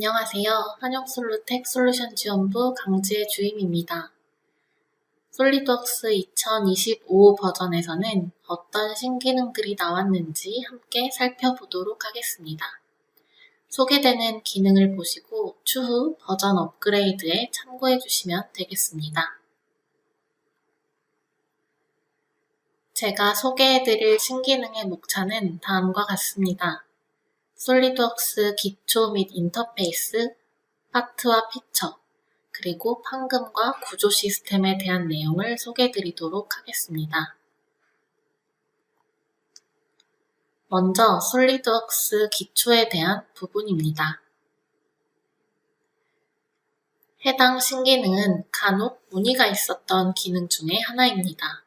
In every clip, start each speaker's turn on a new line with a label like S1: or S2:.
S1: 안녕하세요. 한영솔루텍 솔루션 지원부 강지혜 주임입니다. 솔리드웍스 2025 버전에서는 어떤 신기능들이 나왔는지 함께 살펴보도록 하겠습니다. 소개되는 기능을 보시고 추후 버전 업그레이드에 참고해 주시면 되겠습니다. 제가 소개해 드릴 신기능의 목차는 다음과 같습니다. 솔리드웍스 기초 및 인터페이스, 파트와 피처, 그리고 판금과 구조 시스템에 대한 내용을 소개해 드리도록 하겠습니다. 먼저 솔리드웍스 기초에 대한 부분입니다. 해당 신기능은 간혹 문의가 있었던 기능 중에 하나입니다.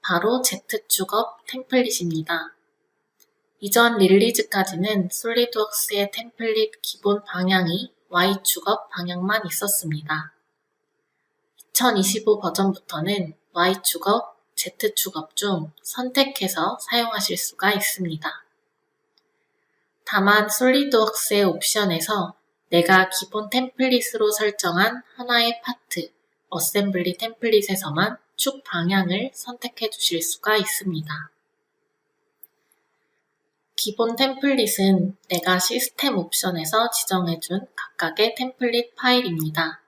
S1: 바로 Z축업 템플릿입니다. 이전 릴리즈까지는 솔리드웍스의 템플릿 기본 방향이 Y축업 방향만 있었습니다. 2025 버전부터는 Y축업, Z축업 중 선택해서 사용하실 수가 있습니다. 다만 솔리드웍스의 옵션에서 내가 기본 템플릿으로 설정한 하나의 파트, 어셈블리 템플릿에서만 축 방향을 선택해 주실 수가 있습니다. 기본 템플릿은 내가 시스템 옵션에서 지정해준 각각의 템플릿 파일입니다.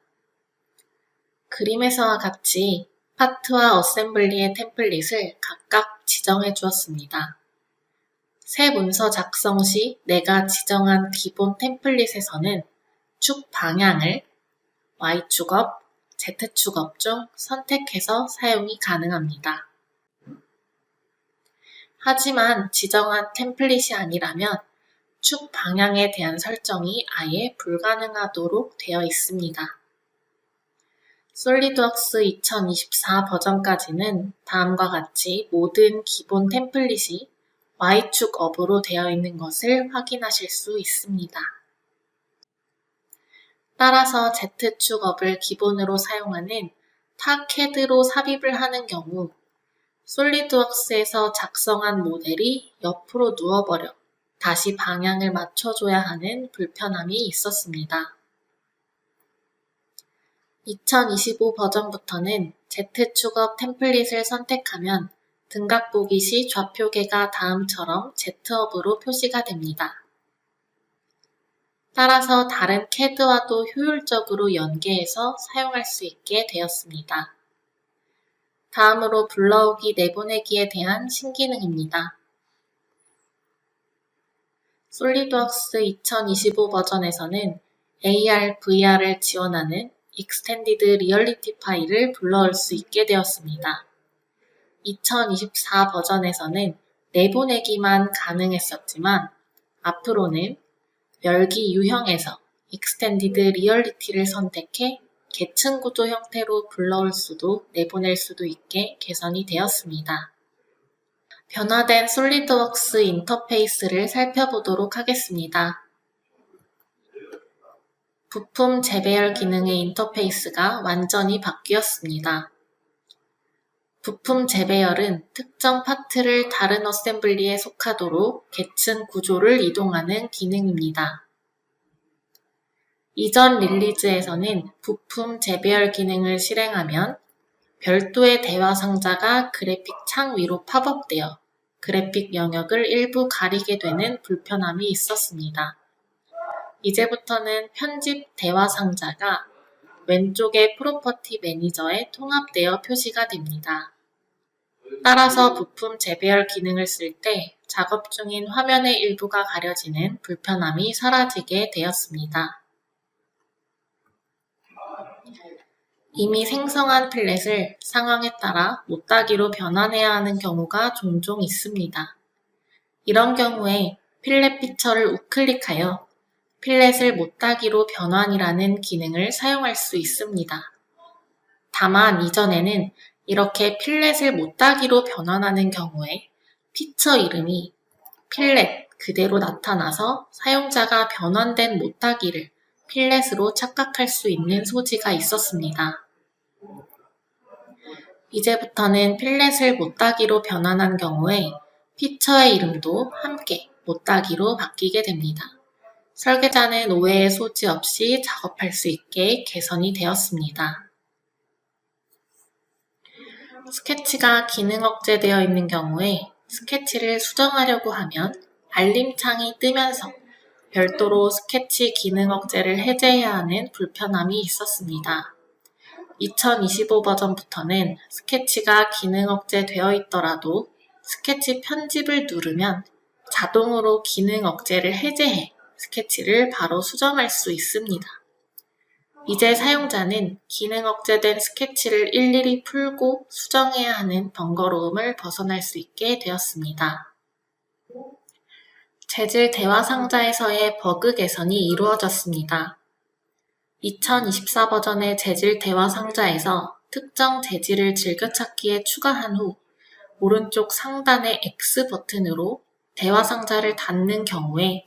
S1: 그림에서와 같이 파트와 어셈블리의 템플릿을 각각 지정해 주었습니다. 새 문서 작성 시 내가 지정한 기본 템플릿에서는 축 방향을 Y축업, Z축업 중 선택해서 사용이 가능합니다. 하지만 지정한 템플릿이 아니라면 축 방향에 대한 설정이 아예 불가능하도록 되어 있습니다. 솔리드웍스 2024 버전까지는 다음과 같이 모든 기본 템플릿이 Y축 업으로 되어 있는 것을 확인하실 수 있습니다. 따라서 Z축 업을 기본으로 사용하는 타 캐드로 삽입을 하는 경우 솔리드웍스에서 작성한 모델이 옆으로 누워버려 다시 방향을 맞춰줘야 하는 불편함이 있었습니다. 2025 버전부터는 Z축업 템플릿을 선택하면 등각 보기 시 좌표계가 다음처럼 Z업으로 표시가 됩니다. 따라서 다른 CAD와도 효율적으로 연계해서 사용할 수 있게 되었습니다. 다음으로 불러오기 내보내기에 대한 신기능입니다. 솔리드웍스 2025 버전에서는 AR, VR을 지원하는 익스텐디드 리얼리티 파일을 불러올 수 있게 되었습니다. 2024 버전에서는 내보내기만 가능했었지만 앞으로는 열기 유형에서 익스텐디드 리얼리티를 선택해 계층 구조 형태로 불러올 수도 내보낼 수도 있게 개선이 되었습니다. 변화된 솔리드웍스 인터페이스를 살펴보도록 하겠습니다. 부품 재배열 기능의 인터페이스가 완전히 바뀌었습니다. 부품 재배열은 특정 파트를 다른 어셈블리에 속하도록 계층 구조를 이동하는 기능입니다. 이전 릴리즈에서는 부품 재배열 기능을 실행하면 별도의 대화 상자가 그래픽 창 위로 팝업되어 그래픽 영역을 일부 가리게 되는 불편함이 있었습니다. 이제부터는 편집 대화 상자가 왼쪽의 프로퍼티 매니저에 통합되어 표시가 됩니다. 따라서 부품 재배열 기능을 쓸 때 작업 중인 화면의 일부가 가려지는 불편함이 사라지게 되었습니다. 이미 생성한 플랫을 상황에 따라 못 따기로 변환해야 하는 경우가 종종 있습니다. 이런 경우에 필렛 피처를 우클릭하여 필렛을 못 따기로 변환이라는 기능을 사용할 수 있습니다. 다만 이전에는 이렇게 필렛을 못 따기로 변환하는 경우에 피처 이름이 필렛 그대로 나타나서 사용자가 변환된 못 따기를 필렛으로 착각할 수 있는 소지가 있었습니다. 이제부터는 필렛을 못따기로 변환한 경우에 피처의 이름도 함께 못따기로 바뀌게 됩니다. 설계자는 오해의 소지 없이 작업할 수 있게 개선이 되었습니다. 스케치가 기능 억제되어 있는 경우에 스케치를 수정하려고 하면 알림창이 뜨면서 별도로 스케치 기능 억제를 해제해야 하는 불편함이 있었습니다. 2025 버전부터는 스케치가 기능 억제되어 있더라도 스케치 편집을 누르면 자동으로 기능 억제를 해제해 스케치를 바로 수정할 수 있습니다. 이제 사용자는 기능 억제된 스케치를 일일이 풀고 수정해야 하는 번거로움을 벗어날 수 있게 되었습니다. 재질 대화 상자에서의 버그 개선이 이루어졌습니다. 2024 버전의 재질 대화 상자에서 특정 재질을 즐겨찾기에 추가한 후 오른쪽 상단의 X 버튼으로 대화 상자를 닫는 경우에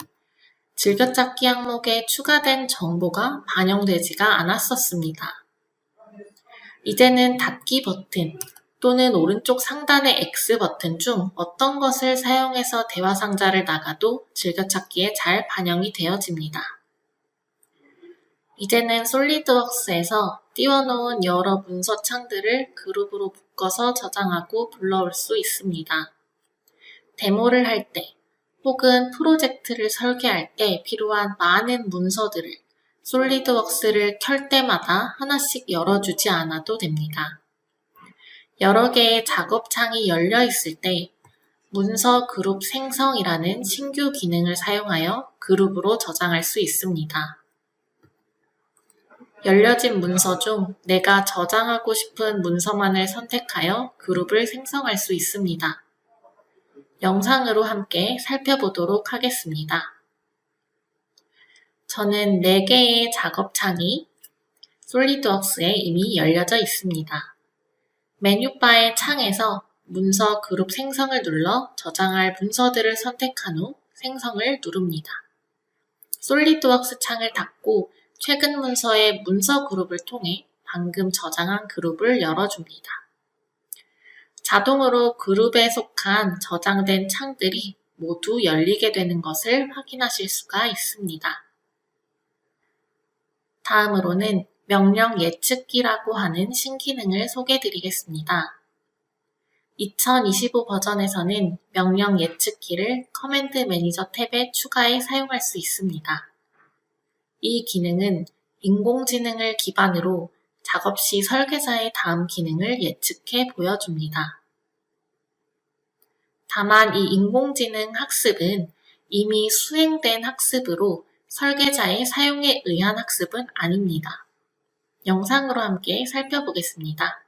S1: 즐겨찾기 항목에 추가된 정보가 반영되지가 않았었습니다. 이제는 닫기 버튼 또는 오른쪽 상단의 X 버튼 중 어떤 것을 사용해서 대화 상자를 나가도 즐겨찾기에 잘 반영이 되어집니다. 이제는 솔리드웍스에서 띄워놓은 여러 문서 창들을 그룹으로 묶어서 저장하고 불러올 수 있습니다. 데모를 할 때, 혹은 프로젝트를 설계할 때 필요한 많은 문서들을 솔리드웍스를 켤 때마다 하나씩 열어주지 않아도 됩니다. 여러 개의 작업창이 열려 있을 때 문서 그룹 생성이라는 신규 기능을 사용하여 그룹으로 저장할 수 있습니다. 열려진 문서 중 내가 저장하고 싶은 문서만을 선택하여 그룹을 생성할 수 있습니다. 영상으로 함께 살펴보도록 하겠습니다. 저는 4개의 작업창이 솔리드웍스에 이미 열려져 있습니다. 메뉴바의 창에서 문서 그룹 생성을 눌러 저장할 문서들을 선택한 후 생성을 누릅니다. 솔리드웍스 창을 닫고 최근 문서의 문서 그룹을 통해 방금 저장한 그룹을 열어줍니다. 자동으로 그룹에 속한 저장된 창들이 모두 열리게 되는 것을 확인하실 수가 있습니다. 다음으로는 명령 예측기라고 하는 신기능을 소개해 드리겠습니다. 2025 버전에서는 명령 예측기를 커맨드 매니저 탭에 추가해 사용할 수 있습니다. 이 기능은 인공지능을 기반으로 작업 시 설계자의 다음 기능을 예측해 보여줍니다. 다만 이 인공지능 학습은 이미 수행된 학습으로 설계자의 사용에 의한 학습은 아닙니다. 영상으로 함께 살펴보겠습니다.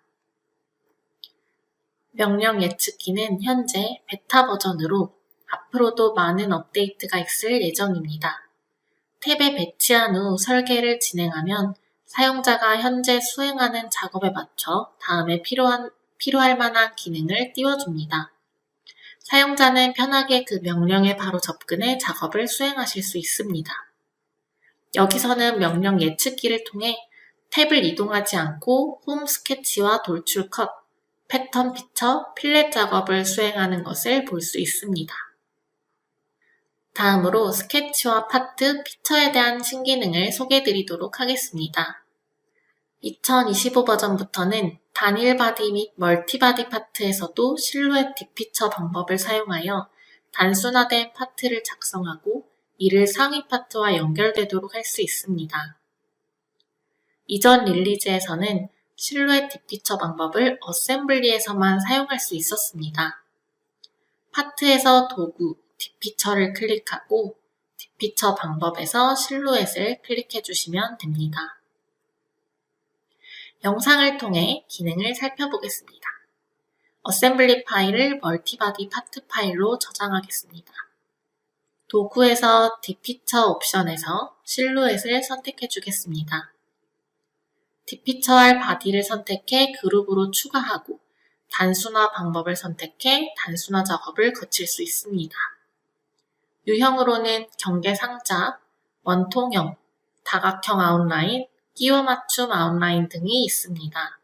S1: 명령 예측기는 현재 베타 버전으로 앞으로도 많은 업데이트가 있을 예정입니다. 탭에 배치한 후 설계를 진행하면 사용자가 현재 수행하는 작업에 맞춰 다음에 필요한, 필요할 만한 기능을 띄워줍니다. 사용자는 편하게 그 명령에 바로 접근해 작업을 수행하실 수 있습니다. 여기서는 명령 예측기를 통해 탭을 이동하지 않고 홈 스케치와 돌출 컷, 패턴 피처, 필렛 작업을 수행하는 것을 볼 수 있습니다. 다음으로 스케치와 파트, 피처에 대한 신기능을 소개해 드리도록 하겠습니다. 2025 버전부터는 단일 바디 및 멀티 바디 파트에서도 실루엣 딥피처 방법을 사용하여 단순화된 파트를 작성하고 이를 상위 파트와 연결되도록 할 수 있습니다. 이전 릴리즈에서는 실루엣 딥피처 방법을 어셈블리에서만 사용할 수 있었습니다. 파트에서 도구, 딥피처를 클릭하고 딥피처 방법에서 실루엣을 클릭해 주시면 됩니다. 영상을 통해 기능을 살펴보겠습니다. 어셈블리 파일을 멀티바디 파트 파일로 저장하겠습니다. 도구에서 딥피처 옵션에서 실루엣을 선택해 주겠습니다. 딥피처할 바디를 선택해 그룹으로 추가하고 단순화 방법을 선택해 단순화 작업을 거칠 수 있습니다. 유형으로는 경계 상자, 원통형, 다각형 아웃라인, 끼워 맞춤 아웃라인 등이 있습니다.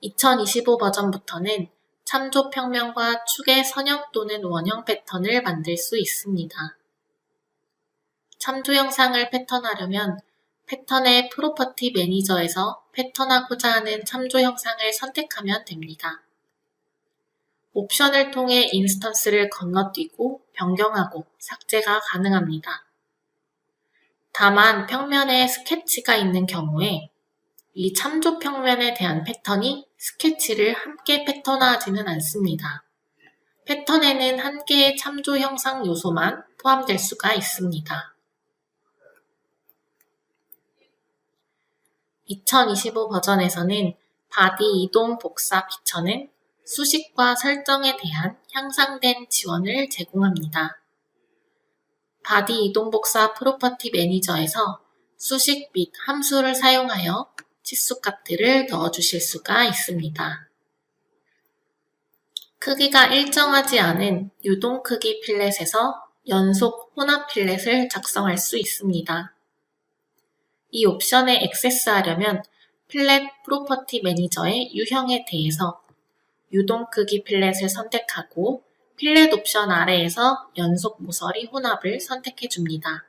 S1: 2025 버전부터는 참조 평면과 축의 선형 또는 원형 패턴을 만들 수 있습니다. 참조 영상을 패턴하려면 패턴의 프로퍼티 매니저에서 패턴하고자 하는 참조 형상을 선택하면 됩니다. 옵션을 통해 인스턴스를 건너뛰고 변경하고 삭제가 가능합니다. 다만 평면에 스케치가 있는 경우에 이 참조 평면에 대한 패턴이 스케치를 함께 패턴화하지는 않습니다. 패턴에는 한 개의 참조 형상 요소만 포함될 수가 있습니다. 2025 버전에서는 바디 이동 복사 피처는 수식과 설정에 대한 향상된 지원을 제공합니다. 바디 이동 복사 프로퍼티 매니저에서 수식 및 함수를 사용하여 치수 값들을 넣어주실 수가 있습니다. 크기가 일정하지 않은 유동 크기 필렛에서 연속 혼합 필렛을 작성할 수 있습니다. 이 옵션에 액세스하려면 필렛 프로퍼티 매니저의 유형에 대해서 유동 크기 필렛을 선택하고 필렛 옵션 아래에서 연속 모서리 혼합을 선택해 줍니다.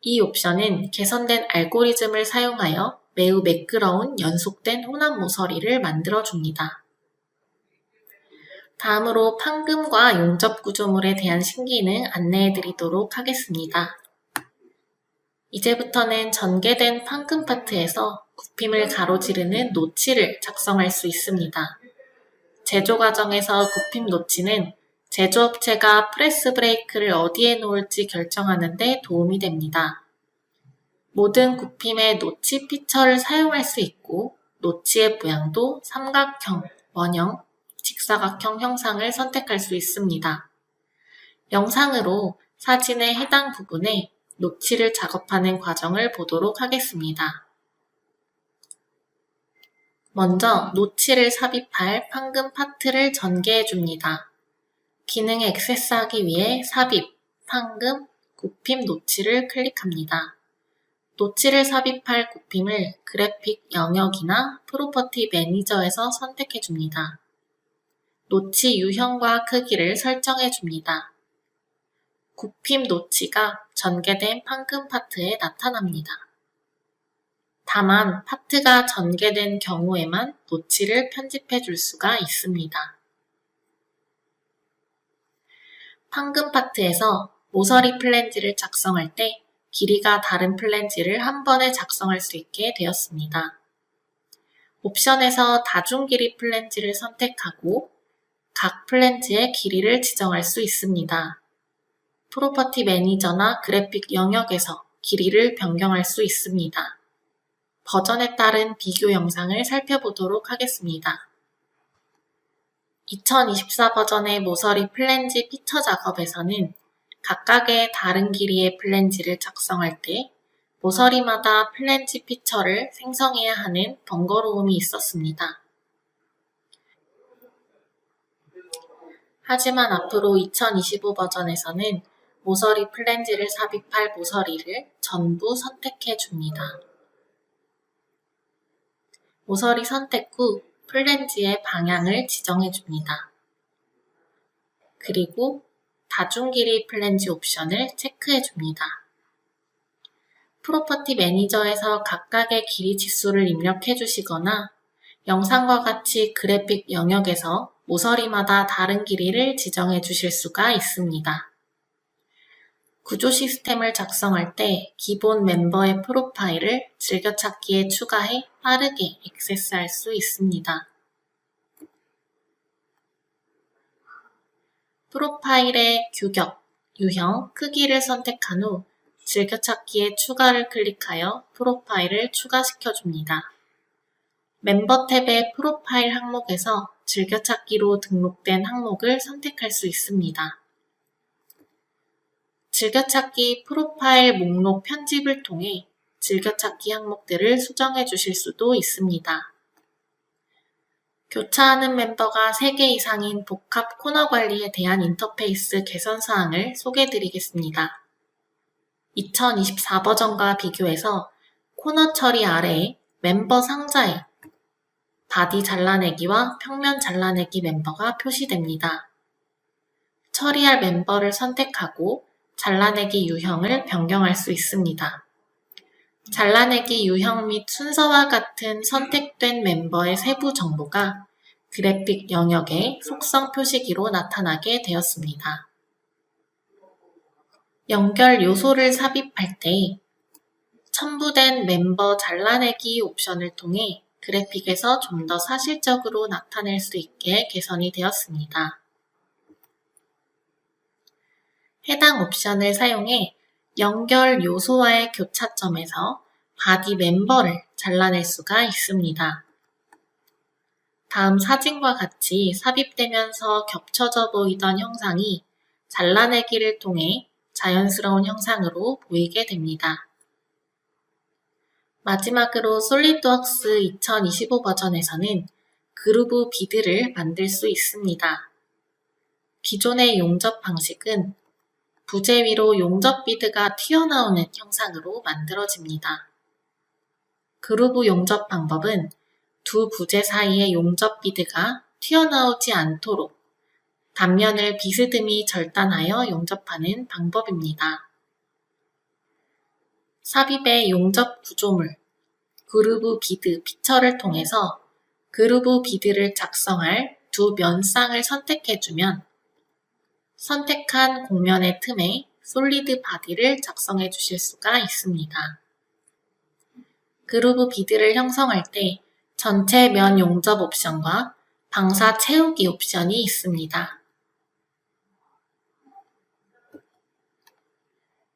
S1: 이 옵션은 개선된 알고리즘을 사용하여 매우 매끄러운 연속된 혼합 모서리를 만들어 줍니다. 다음으로 판금과 용접 구조물에 대한 신기능 안내해 드리도록 하겠습니다. 이제부터는 전개된 판금 파트에서 굽힘을 가로지르는 노치를 작성할 수 있습니다. 제조 과정에서 굽힘 노치는 제조업체가 프레스 브레이크를 어디에 놓을지 결정하는 데 도움이 됩니다. 모든 굽힘의 노치 피처를 사용할 수 있고 노치의 모양도 삼각형, 원형, 직사각형 형상을 선택할 수 있습니다. 영상으로 사진의 해당 부분에 노치를 작업하는 과정을 보도록 하겠습니다. 먼저 노치를 삽입할 판금 파트를 전개해 줍니다. 기능에 액세스하기 위해 삽입, 판금, 굽힘 노치를 클릭합니다. 노치를 삽입할 굽힘을 그래픽 영역이나 프로퍼티 매니저에서 선택해 줍니다. 노치 유형과 크기를 설정해 줍니다. 굽힘 노치가 전개된 판금 파트에 나타납니다. 다만 파트가 전개된 경우에만 노치를 편집해 줄 수가 있습니다. 판금 파트에서 모서리 플랜지를 작성할 때 길이가 다른 플랜지를 한 번에 작성할 수 있게 되었습니다. 옵션에서 다중 길이 플랜지를 선택하고 각 플랜지의 길이를 지정할 수 있습니다. 프로퍼티 매니저나 그래픽 영역에서 길이를 변경할 수 있습니다. 버전에 따른 비교 영상을 살펴보도록 하겠습니다. 2024 버전의 모서리 플랜지 피처 작업에서는 각각의 다른 길이의 플랜지를 작성할 때 모서리마다 플랜지 피처를 생성해야 하는 번거로움이 있었습니다. 하지만 앞으로 2025 버전에서는 모서리 플랜지를 삽입할 모서리를 전부 선택해 줍니다. 모서리 선택 후 플랜지의 방향을 지정해 줍니다. 그리고 다중 길이 플랜지 옵션을 체크해 줍니다. 프로퍼티 매니저에서 각각의 길이 지수를 입력해 주시거나 영상과 같이 그래픽 영역에서 모서리마다 다른 길이를 지정해 주실 수가 있습니다. 구조 시스템을 작성할 때 기본 멤버의 프로파일을 즐겨찾기에 추가해 빠르게 액세스할 수 있습니다. 프로파일의 규격, 유형, 크기를 선택한 후 즐겨찾기에 추가를 클릭하여 프로파일을 추가시켜 줍니다. 멤버 탭의 프로파일 항목에서 즐겨찾기로 등록된 항목을 선택할 수 있습니다. 즐겨찾기 프로파일 목록 편집을 통해 즐겨찾기 항목들을 수정해 주실 수도 있습니다. 교차하는 멤버가 3개 이상인 복합 코너 관리에 대한 인터페이스 개선 사항을 소개해 드리겠습니다. 2024 버전과 비교해서 코너 처리 아래에 멤버 상자에 바디 잘라내기와 평면 잘라내기 멤버가 표시됩니다. 처리할 멤버를 선택하고 잘라내기 유형을 변경할 수 있습니다. 잘라내기 유형 및 순서와 같은 선택된 멤버의 세부 정보가 그래픽 영역의 속성 표시기로 나타나게 되었습니다. 연결 요소를 삽입할 때 첨부된 멤버 잘라내기 옵션을 통해 그래픽에서 좀 더 사실적으로 나타낼 수 있게 개선이 되었습니다. 해당 옵션을 사용해 연결 요소와의 교차점에서 바디 멤버를 잘라낼 수가 있습니다. 다음 사진과 같이 삽입되면서 겹쳐져 보이던 형상이 잘라내기를 통해 자연스러운 형상으로 보이게 됩니다. 마지막으로 솔리드웍스 2025 버전에서는 그루브 비드를 만들 수 있습니다. 기존의 용접 방식은 부재 위로 용접 비드가 튀어나오는 형상으로 만들어집니다. 그루브 용접 방법은 두 부재 사이의 용접 비드가 튀어나오지 않도록 단면을 비스듬히 절단하여 용접하는 방법입니다. 삽입의 용접 구조물, 그루브 비드 피처를 통해서 그루브 비드를 작성할 두 면상을 선택해주면 선택한 공면의 틈에 솔리드 바디를 작성해 주실 수가 있습니다. 그루브 비드를 형성할 때 전체 면 용접 옵션과 방사 채우기 옵션이 있습니다.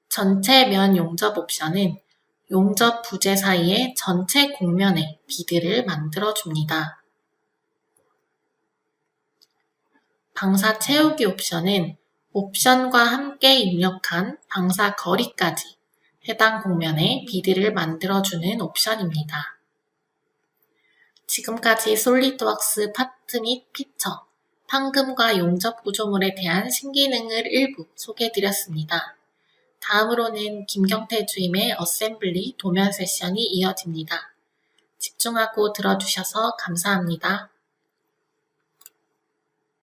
S1: 전체 면 용접 옵션은 용접 부재 사이의 전체 공면에 비드를 만들어 줍니다. 방사 채우기 옵션은 옵션과 함께 입력한 방사 거리까지 해당 공면에 비드를 만들어주는 옵션입니다. 지금까지 솔리드웍스 파트 및 피처, 판금과 용접 구조물에 대한 신기능을 일부 소개해드렸습니다. 다음으로는 김경태 주임의 어셈블리 도면 세션이 이어집니다. 집중하고 들어주셔서 감사합니다.